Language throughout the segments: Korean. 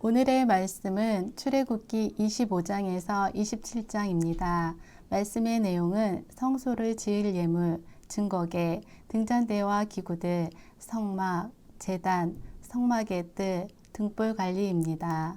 오늘의 말씀은 출애굽기 25장에서 27장입니다. 말씀의 내용은 성소를 지을 예물, 증거계, 등잔대와 기구들, 성막, 제단, 성막의 뜰, 등불 관리입니다.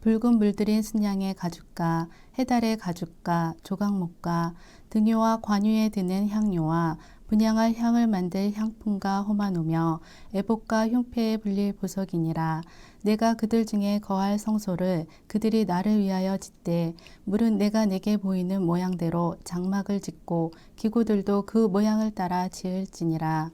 붉은 물들인 순양의 가죽과 해달의 가죽과 조각목과 등유와 관유에 드는 향료와 분양할 향을 만들 향품과 호마노며 애복과 흉패에 불릴 보석이니라. 내가 그들 중에 거할 성소를 그들이 나를 위하여 짓되 물은 내가 내게 보이는 모양대로 장막을 짓고 기구들도 그 모양을 따라 지을지니라.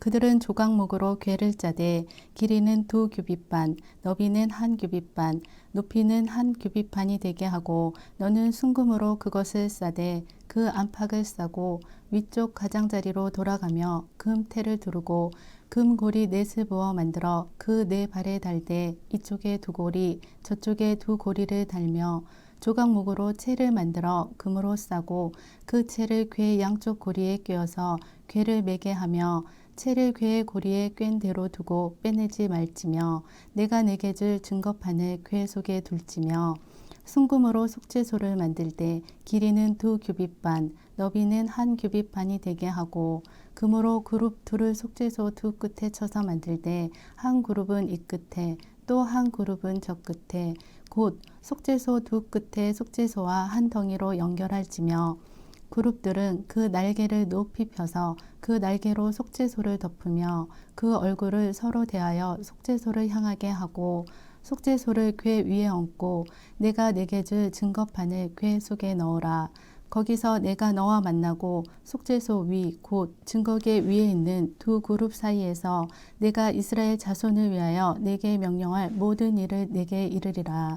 그들은 조각목으로 궤를 짜되 길이는 두 규빗반, 너비는 한 규빗반, 높이는 한 규빗반이 되게 하고 너는 순금으로 그것을 싸되 그 안팎을 싸고 위쪽 가장자리로 돌아가며 금태를 두르고 금고리 넷을 부어 만들어 그 네 발에 달되 이쪽에 두 고리 저쪽에 두 고리를 달며 조각목으로 채를 만들어 금으로 싸고 그 채를 궤 양쪽 고리에 꿰어서 궤를 매게 하며 채를 궤의 고리에 꿰인 대로 두고 빼내지 말지며 내가 내게 줄 증거판을 궤 속에 둘지며 순금으로 속죄소를 만들 때 길이는 두 규빗 반, 너비는 한 규빗 반이 되게 하고 금으로 그룹 둘을 속죄소 두 끝에 쳐서 만들 때 한 그룹은 이 끝에 또 한 그룹은 저 끝에 곧 속죄소 두 끝에 속죄소와 한 덩이로 연결할지며 그룹들은 그 날개를 높이 펴서 그 날개로 속죄소를 덮으며 그 얼굴을 서로 대하여 속죄소를 향하게 하고 속죄소를 궤 위에 얹고 내가 내게 줄 증거판을 궤 속에 넣어라. 거기서 내가 너와 만나고 속죄소 위 곧 증거계 위에 있는 두 그룹 사이에서 내가 이스라엘 자손을 위하여 내게 명령할 모든 일을 내게 이르리라.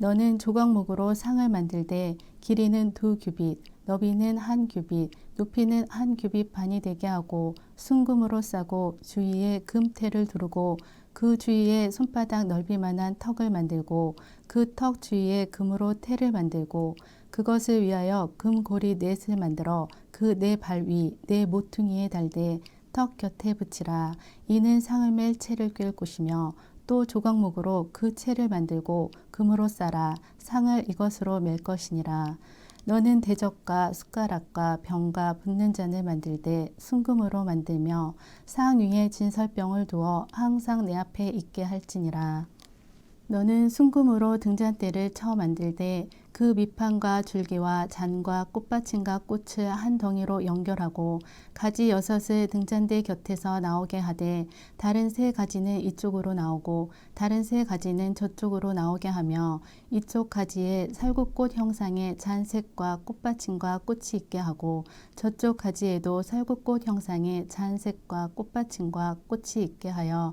너는 조각목으로 상을 만들 때 길이는 두 규빗, 너비는 한 규빗, 높이는 한 규빗 반이 되게 하고 순금으로 싸고 주위에 금태를 두르고 그 주위에 손바닥 넓이만한 턱을 만들고 그 턱 주위에 금으로 태를 만들고 그것을 위하여 금고리 넷을 만들어 그 네 발 위 네 모퉁이에 달되 턱 곁에 붙이라. 이는 상을 맬 채를 꿰을 곳이며 또 조각목으로 그 채를 만들고 금으로 싸라. 상을 이것으로 맬 것이니라 너는 대적과 숟가락과 병과 붓는 잔을 만들 때 순금으로 만들며 상 위에 진설병을 두어 항상 내 앞에 있게 할지니라 너는 순금으로 등잔대를 쳐 만들 때 그 밑판과 줄기와 잔과 꽃받침과 꽃을 한 덩이로 연결하고 가지 여섯을 등잔대 곁에서 나오게 하되 다른 세 가지는 이쪽으로 나오고 다른 세 가지는 저쪽으로 나오게 하며 이쪽 가지에 살구꽃 형상의 잔색과 꽃받침과 꽃이 있게 하고 저쪽 가지에도 살구꽃 형상의 잔색과 꽃받침과 꽃이 있게 하여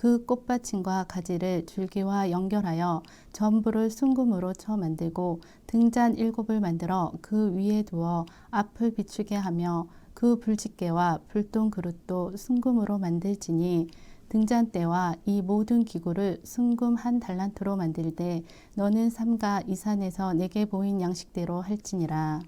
그 꽃받침과 가지를 줄기와 연결하여 전부를 순금으로 쳐 만들고 등잔 일곱을 만들어 그 위에 두어 앞을 비추게 하며 그 불집게와 불똥 그릇도 순금으로 만들지니 등잔대와 이 모든 기구를 순금 한 달란트로 만들 때 너는 삼가 이 산에서 내게 보인 양식대로 할지니라.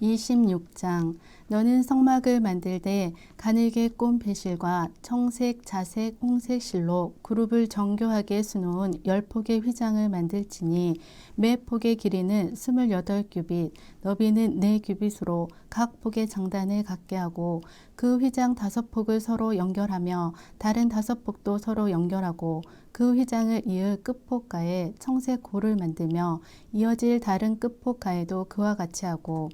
26장 너는 성막을 만들되 가늘게 꼰 배실과 청색, 자색, 홍색 실로 그룹을 정교하게 수놓은 열 폭의 휘장을 만들지니 매 폭의 길이는 스물여덟 규빗, 너비는 네 규빗으로 각 폭의 장단을 갖게 하고 그 휘장 다섯 폭을 서로 연결하며 다른 다섯 폭도 서로 연결하고 그 휘장을 이을 끝폭가에 청색 고를 만들며 이어질 다른 끝폭가에도 그와 같이 하고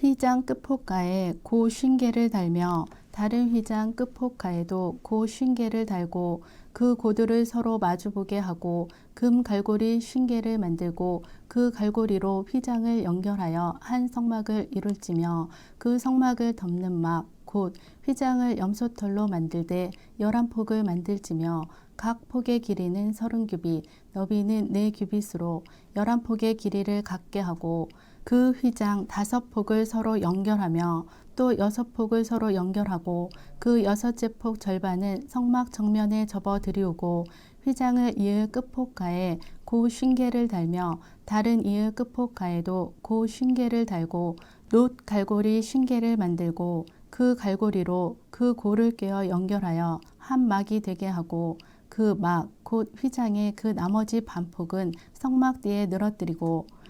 휘장 끝폭가에 고 쉰개를 달며 다른 휘장 끝폭가에도 고 쉰개를 달고 그 고들을 서로 마주보게 하고 금 갈고리 쉰개를 만들고 그 갈고리로 휘장을 연결하여 한 성막을 이룰지며 그 성막을 덮는 막 곧 휘장을 염소털로 만들되 열한 폭을 만들지며 각 폭의 길이는 서른 규빗, 너비는 네 규빗으로 열한 폭의 길이를 갖게 하고 그 휘장 다섯 폭을 서로 연결하며 또 여섯 폭을 서로 연결하고 그 여섯째 폭 절반은 성막 정면에 접어 들이우고 휘장을 이을 끝폭가에 고 쉰개를 달며 다른 이을 끝폭가에도 고 쉰개를 달고 놋 갈고리 쉰개를 만들고 그 갈고리로 그 고를 꿰어 연결하여 한 막이 되게 하고 그 막 곧 휘장의 그 나머지 반폭은 성막 뒤에 늘어뜨리고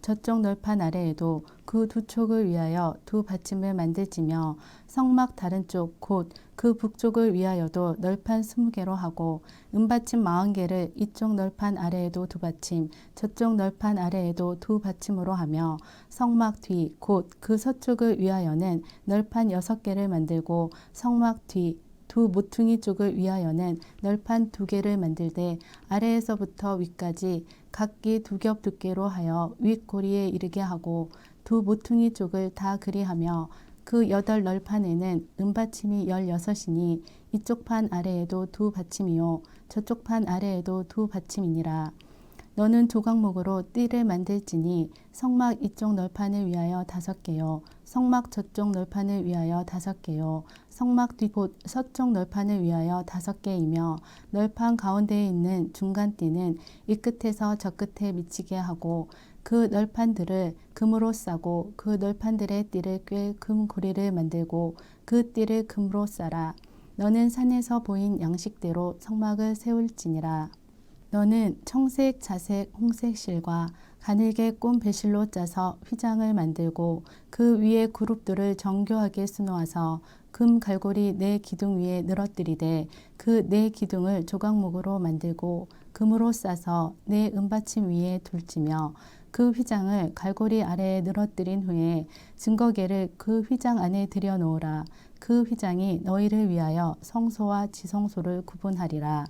저쪽 널판 아래에도 그 두 촉을 위하여 두 받침을 만들지며 성막 다른 쪽 곧 그 북쪽을 위하여도 널판 스무 개로 하고 은받침 마흔 개를 이쪽 널판 아래에도 두 받침 저쪽 널판 아래에도 두 받침으로 하며 성막 뒤 곧 그 서쪽을 위하여는 널판 여섯 개를 만들고 성막 뒤 두 모퉁이 쪽을 위하여는 널판 두 개를 만들되 아래에서부터 위까지 각기 두 겹 두께로 하여 윗고리에 이르게 하고 두 모퉁이 쪽을 다 그리하며 그 여덟 널판에는 은받침이 열여섯이니 이쪽 판 아래에도 두 받침이요 저쪽 판 아래에도 두 받침이니라. 너는 조각목으로 띠를 만들지니 성막 이쪽 널판을 위하여 다섯 개요 성막 저쪽 널판을 위하여 다섯 개요 성막 뒤곳 서쪽 널판을 위하여 다섯 개이며 널판 가운데에 있는 중간 띠는 이 끝에서 저 끝에 미치게 하고 그 널판들을 금으로 싸고 그 널판들의 띠를 꿰 금고리를 만들고 그 띠를 금으로 싸라. 너는 산에서 보인 양식대로 성막을 세울지니라. 너는 청색, 자색, 홍색 실과 가늘게 꼰 배실로 짜서 휘장을 만들고 그 위에 그룹들을 정교하게 수놓아서 금 갈고리 네 기둥 위에 늘어뜨리되 그 네 기둥을 조각목으로 만들고 금으로 싸서 네 은받침 위에 둘지며 그 휘장을 갈고리 아래에 늘어뜨린 후에 증거계를 그 휘장 안에 들여놓으라. 그 휘장이 너희를 위하여 성소와 지성소를 구분하리라.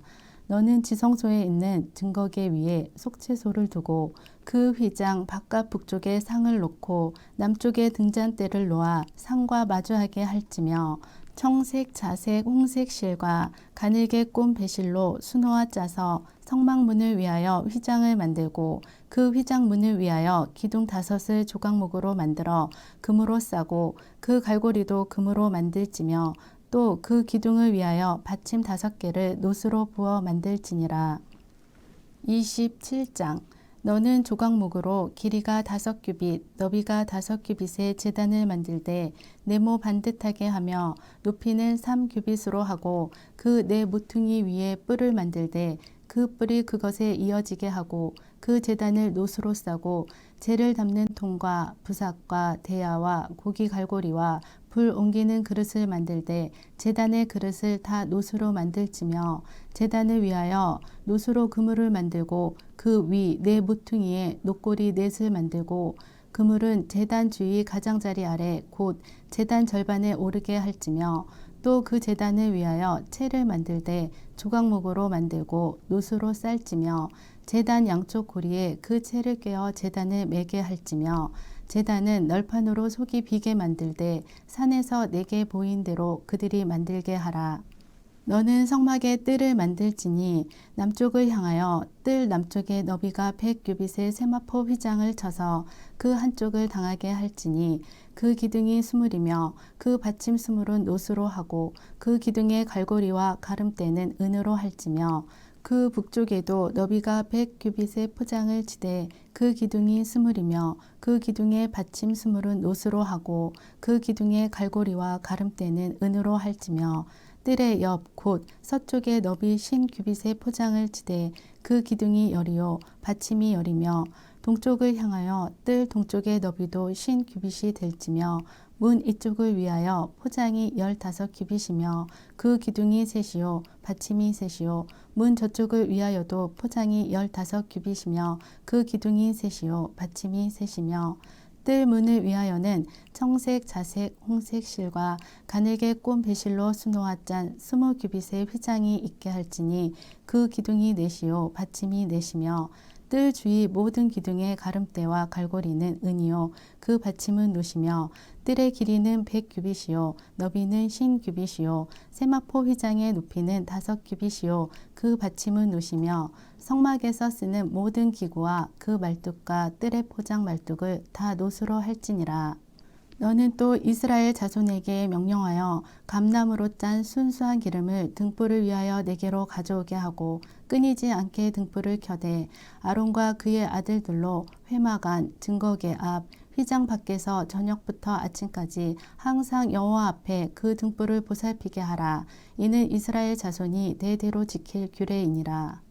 너는 지성소에 있는 증거계 위에 속채소를 두고 그 휘장 바깥 북쪽에 상을 놓고 남쪽에 등잔대를 놓아 상과 마주하게 할지며 청색, 자색, 홍색 실과 가늘게 꼰 배실로 수놓아 짜서 성막문을 위하여 휘장을 만들고 그 휘장문을 위하여 기둥 다섯을 조각목으로 만들어 금으로 싸고 그 갈고리도 금으로 만들지며 또 그 기둥을 위하여 받침 다섯 개를 노스로 부어 만들지니라. 27장 너는 조각목으로 길이가 다섯 규빗, 너비가 다섯 규빗의 재단을 만들되 네모 반듯하게 하며 높이는 삼 규빗으로 하고 그 네 모퉁이 위에 뿔을 만들되 그 뿔이 그것에 이어지게 하고 그 재단을 노수로 싸고 재를 담는 통과 부삭과 대야와 고기 갈고리와 불 옮기는 그릇을 만들되 재단의 그릇을 다 노수로 만들지며 재단을 위하여 노수로 그물을 만들고 그 위 네 모퉁이에 녹고리 넷을 만들고 그물은 제단 주위 가장자리 아래 곧 제단 절반에 오르게 할지며 또그 제단을 위하여 채를 만들되 조각목으로 만들고 노수로 쌀지며 제단 양쪽 고리에 그 채를 꿰어 제단을 매게 할지며 제단은 널판으로 속이 비게 만들되 산에서 내게 보인 대로 그들이 만들게 하라. 너는 성막에 뜰을 만들지니 남쪽을 향하여 뜰 남쪽의 너비가 백 규빗의 세마포 휘장을 쳐서 그 한쪽을 당하게 할지니 그 기둥이 스물이며 그 받침 스물은 노수로 하고 그 기둥의 갈고리와 가름대는 은으로 할지며 그 북쪽에도 너비가 백 규빗의 포장을 치되 그 기둥이 스물이며 그 기둥의 받침 스물은 노수로 하고 그 기둥의 갈고리와 가름대는 은으로 할지며 뜰의 옆 곧 서쪽에 너비 신 규빗의 포장을 치되 그 기둥이 열이요 받침이 열이며 동쪽을 향하여 뜰 동쪽의 너비도 신 규빗이 될지며 문 이쪽을 위하여 포장이 열다섯 규빗이며 그 기둥이 셋이요 받침이 셋이요 문 저쪽을 위하여도 포장이 열다섯 규빗이며 그 기둥이 셋이요 받침이 셋이며 뜰 문을 위하여는 청색, 자색, 홍색 실과 가늘게 꼰 배실로 수놓아 짠 스무 규빗의 휘장이 있게 할지니 그 기둥이 넷이요 받침이 넷이며 뜰 주위 모든 기둥의 가름대와 갈고리는 은이요. 그 받침은 노시며 뜰의 길이는 백 규빗이요. 너비는 신 규빗이요. 세마포 휘장의 높이는 다섯 규빗이요. 그 받침은 노시며 성막에서 쓰는 모든 기구와 그 말뚝과 뜰의 포장 말뚝을 다 노수로 할지니라. 너는 또 이스라엘 자손에게 명령하여 감나무로 짠 순수한 기름을 등불을 위하여 내게로 가져오게 하고 끊이지 않게 등불을 켜되 아론과 그의 아들들로 회막안 증거계 앞 휘장 밖에서 저녁부터 아침까지 항상 여호와 앞에 그 등불을 보살피게 하라. 이는 이스라엘 자손이 대대로 지킬 규례이니라.